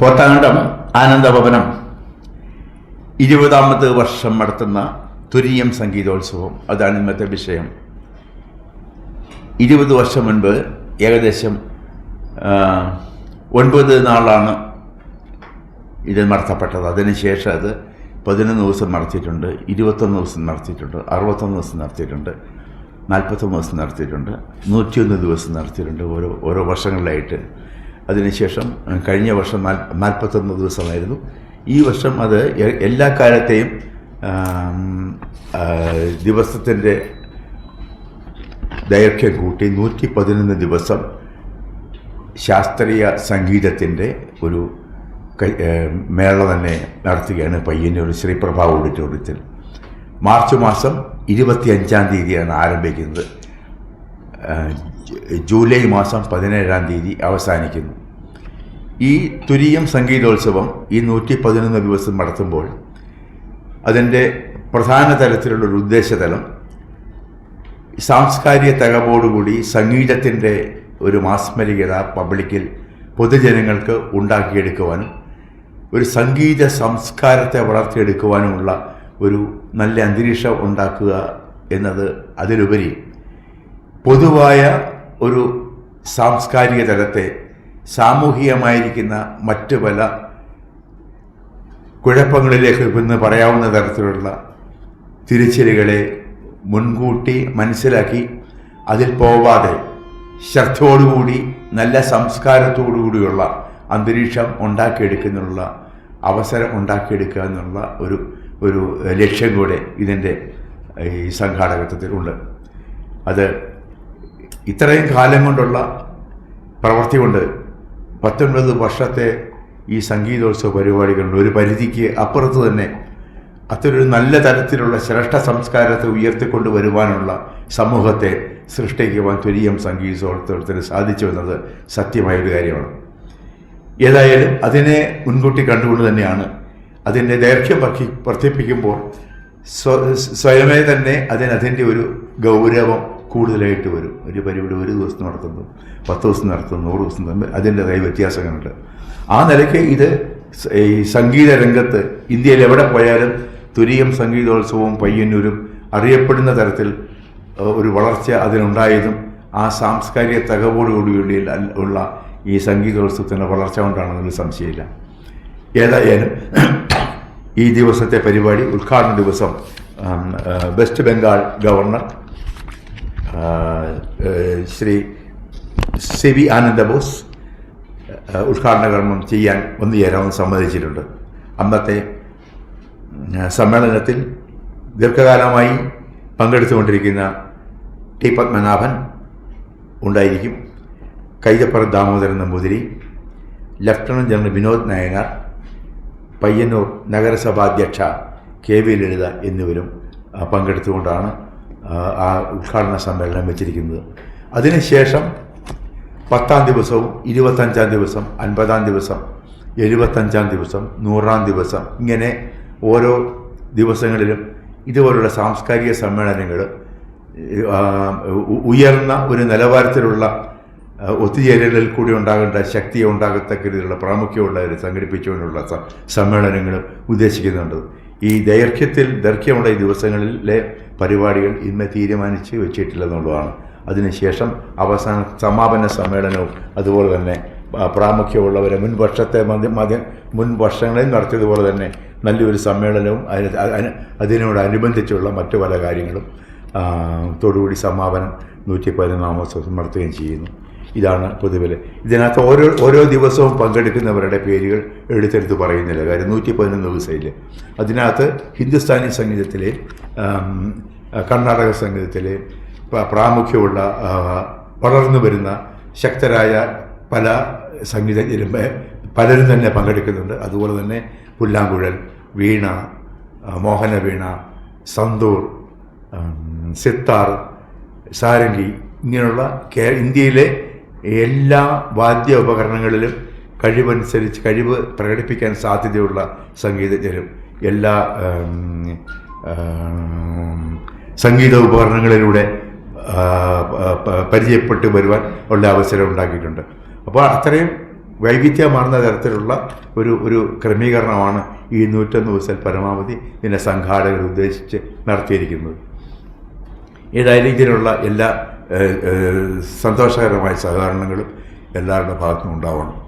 പോത്താങ്കണ്ടം ആനന്ദഭവനം. ഇരുപതാമത് വർഷം നടത്തുന്ന തുരിയം സംഗീതോത്സവം. അതാണ് ഇന്നത്തെ വിഷയം. ഇരുപത് വർഷം മുൻപ് ഏകദേശം ഒൻപത് നാളാണ് ഇത് നടത്തപ്പെട്ടത്. അതിനുശേഷം അത് പതിനൊന്ന് ദിവസം നടത്തിയിട്ടുണ്ട് ഇരുപത്തൊന്ന് ദിവസം നടത്തിയിട്ടുണ്ട് അറുപത്തൊന്ന് ദിവസം നടത്തിയിട്ടുണ്ട് നാൽപ്പത്തൊന്ന് ദിവസം നടത്തിയിട്ടുണ്ട് നൂറ്റിയൊന്ന് ദിവസം നടത്തിയിട്ടുണ്ട് ഓരോ ഓരോ വർഷങ്ങളിലായിട്ട്. അതിനുശേഷം കഴിഞ്ഞ വർഷം നാൽ നാൽപ്പത്തൊന്ന് ദിവസമായിരുന്നു. ഈ വർഷം അത് എല്ലാ കാലത്തെയും ദിവസത്തിന്റെ ദൈർഘ്യം കൂട്ടി നൂറ്റി പതിനൊന്ന് ദിവസം ശാസ്ത്രീയ സംഗീതത്തിന്റെ ഒരു മേള തന്നെ നടത്തുകയാണ് പയ്യന്നൂർ ശ്രീപ്രഭ ഓഡിറ്റോറിയത്തിൽ. മാർച്ച് മാസം ഇരുപത്തി അഞ്ചാം തീയതിയാണ് ആരംഭിക്കുന്നത്. ജൂലൈ മാസം പതിനേഴാം തീയതി അവസാനിക്കുന്നു. ഈ തുരീയം സംഗീതോത്സവം ഈ നൂറ്റി പതിനൊന്ന് ദിവസം നടത്തുമ്പോൾ അതിന്റെ പ്രധാന തലത്തിലുള്ള ഒരു ഉദ്ദേശതലം സാംസ്കാരിക തകവോടുകൂടി സംഗീതത്തിന്റെ ഒരു മാസ്മരികത പബ്ലിക്കിൽ പൊതുജനങ്ങൾക്ക് ഉണ്ടാക്കിയെടുക്കുവാനും ഒരു സംഗീത സംസ്കാരത്തെ വളർത്തിയെടുക്കുവാനുമുള്ള ഒരു നല്ല അന്തരീക്ഷം ഉണ്ടാക്കുക എന്നത് അതിലുപരി പൊതുവായ ഒരു സാംസ്കാരിക തലത്തെ സാമൂഹികമായിരിക്കുന്ന മറ്റ് പല കുഴപ്പങ്ങളിലേക്ക് ഇന്ന് പറയാവുന്ന തരത്തിലുള്ള തിരിച്ചലുകളെ മുൻകൂട്ടി മനസ്സിലാക്കി അതിൽ പോവാതെ ശ്രദ്ധയോടുകൂടി നല്ല സംസ്കാരത്തോടുകൂടിയുള്ള അന്തരീക്ഷം ഉണ്ടാക്കിയെടുക്കുന്നുള്ള അവസരം ഉണ്ടാക്കിയെടുക്കുക എന്നുള്ള ഒരു ഒരു ലക്ഷ്യം കൂടെ ഇതിന്റെ ഈ സംഘാടകത്വത്തിലുണ്ട് അത് ഇത്രയും കാലം കൊണ്ടുള്ള പ്രവൃത്തി കൊണ്ട് പത്തൊൻപത് വർഷത്തെ ഈ സംഗീതോത്സവ പരിപാടികളുടെ ഒരു പരിധിക്ക് അപ്പുറത്ത് തന്നെ അത്തരൊരു നല്ല തരത്തിലുള്ള ശ്രേഷ്ഠ സംസ്കാരത്തെ ഉയർത്തിക്കൊണ്ട് വരുവാനുള്ള സമൂഹത്തെ സൃഷ്ടിക്കുവാൻ തുരീയം സംഗീതോത്സവത്തിന് സാധിച്ചു എന്നത് കാര്യമാണ്. ഏതായാലും അതിനെ മുൻകൂട്ടി കണ്ടുകൊണ്ട് തന്നെയാണ് അതിന്റെ ദൈർഘ്യം വർദ്ധി വർദ്ധിപ്പിക്കുമ്പോൾ സ്വ സ്വയമേ തന്നെ അതിനതിന്റെ ഒരു ഗൗരവം കൂടുതലായിട്ട് വരും. ഒരു പരിപാടി ഒരു ദിവസം നടത്തുന്നു പത്ത് ദിവസം നടത്തുന്നു നൂറ് ദിവസം തമ്മിൽ അതിന്റെതായ വ്യത്യാസങ്ങളുണ്ട്. ആ നിലയ്ക്ക് ഇത് ഈ സംഗീത രംഗത്ത് ഇന്ത്യയിൽ എവിടെ പോയാലും തുരീയം സംഗീതോത്സവവും പയ്യന്നൂരും അറിയപ്പെടുന്ന തരത്തിൽ ഒരു വളർച്ച അതിനുണ്ടായതും ആ സാംസ്കാരിക തകവോടുകൂടി ഉള്ള ഈ സംഗീതോത്സവത്തിന്റെ വളർച്ച കൊണ്ടാണെന്നൊരു സംശയമില്ല. ഏതായാലും ഈ ദിവസത്തെ പരിപാടി ഉദ്ഘാടന ദിവസം west Bengal governor Shri C V Ananda Bose ഏഹ്, ഉദ്ഘാടന കർമ്മം ചെയ്യാൻ ഒന്നു ചേരാമെന്ന് സമ്മതിച്ചിട്ടുണ്ട്. അന്നത്തെ സമ്മേളനത്തിൽ ദീർഘകാലമായി പങ്കെടുത്തുകൊണ്ടിരിക്കുന്ന ടി പത്മനാഭൻ ഉണ്ടായിരിക്കും. കൈതപ്പുറം ദാമോദരൻ നമ്പൂതിരി ലഫ്റ്റനന്റ് ജനറൽ വിനോദ് നായനാർ പയ്യന്നൂർ നഗരസഭാധ്യക്ഷ കെ വി ലളിത എന്നിവരും പങ്കെടുത്തുകൊണ്ടാണ് ആ, ഉദ്ഘാടന സമ്മേളനം വെച്ചിരിക്കുന്നത്. അതിനുശേഷം പത്താം ദിവസവും ഇരുപത്തഞ്ചാം ദിവസം അൻപതാം ദിവസം എഴുപത്തഞ്ചാം ദിവസം നൂറാം ദിവസം ഇങ്ങനെ ഓരോ ദിവസങ്ങളിലും ഇതുപോലുള്ള സാംസ്കാരിക സമ്മേളനങ്ങൾ ഉയർന്ന ഒരു നിലവാരത്തിലുള്ള ഒത്തുചേരലിൽ കൂടി ഉണ്ടാകേണ്ട ശക്തി ഉണ്ടാകത്തക്ക രീതിയിലുള്ള പ്രാമുഖ്യമുള്ളവർ സംഘടിപ്പിച്ചുകൊണ്ടുള്ള സമ്മേളനങ്ങൾ ഉദ്ദേശിക്കുന്നുണ്ട്. ഈ ദൈർഘ്യത്തിൽ ദൈർഘ്യമുള്ള ഈ ദിവസങ്ങളിലെ പരിപാടികൾ ഇന്ന് തീരുമാനിച്ച് വെച്ചിട്ടില്ലെന്നുള്ളതാണ് അതിനുശേഷം അവസാന സമാപന സമ്മേളനവും അതുപോലെ തന്നെ പ്രാമുഖ്യമുള്ളവരെ മുൻ വർഷത്തെ മുൻ വർഷങ്ങളിൽ നടത്തിയതുപോലെ തന്നെ നല്ലൊരു സമ്മേളനവും അതിന് അതിന് അതിനോടനുബന്ധിച്ചുള്ള മറ്റു പല കാര്യങ്ങളും തൊടുകൂടി സമാപനം നൂറ്റി പതിനൊന്നാം വർഷം നടത്തുകയും ചെയ്യുന്നു. ഇതാണ് പൊതുവിൽ. ഇതിനകത്ത് ഓരോ ഓരോ ദിവസവും പങ്കെടുക്കുന്നവരുടെ പേരുകൾ എടുത്തെടുത്ത് പറയുന്നില്ല. കാര്യം നൂറ്റി പതിനൊന്ന് ദിവസമില്ല. അതിനകത്ത് ഹിന്ദുസ്ഥാനി സംഗീതത്തിലെ കർണാടക സംഗീതത്തിലെ പ്രാമുഖ്യമുള്ള വളർന്നു വരുന്ന ശക്തരായ പല സംഗീതജ്ഞരും പലരും തന്നെ പങ്കെടുക്കുന്നുണ്ട്. അതുപോലെ തന്നെ പുല്ലാങ്കുഴൽ വീണ മോഹനവീണ മോഹന വീണ സന്തൂർ സിത്താർ സാരംഗി ഇങ്ങനെയുള്ള ഇന്ത്യയിലെ എല്ലാ വാദ്യ ഉപകരണങ്ങളിലും കഴിവനുസരിച്ച് കഴിവ് പ്രകടിപ്പിക്കാൻ സാധ്യതയുള്ള സംഗീതജ്ഞരും എല്ലാ സംഗീത ഉപകരണങ്ങളിലൂടെ പരിചയപ്പെട്ട് വരുവാൻ ഉള്ള അവസരം ഉണ്ടാക്കിയിട്ടുണ്ട്. അപ്പോൾ അത്രയും വൈവിധ്യമാർന്ന തരത്തിലുള്ള ഒരു ഒരു ക്രമീകരണമാണ് ഈ നൂറ്റൊന്ന് ദിവസം പരമാവധി ഇതിന്റെ സംഘാടകർ ഉദ്ദേശിച്ച് നടത്തിയിരിക്കുന്നത്. ഏതായാലും ഇതിനുള്ള എല്ലാ സന്തോഷകരമായ സഹകരണങ്ങളും എല്ലാവരുടെ ഭാഗത്തുനിന്നും ഉണ്ടാവണം.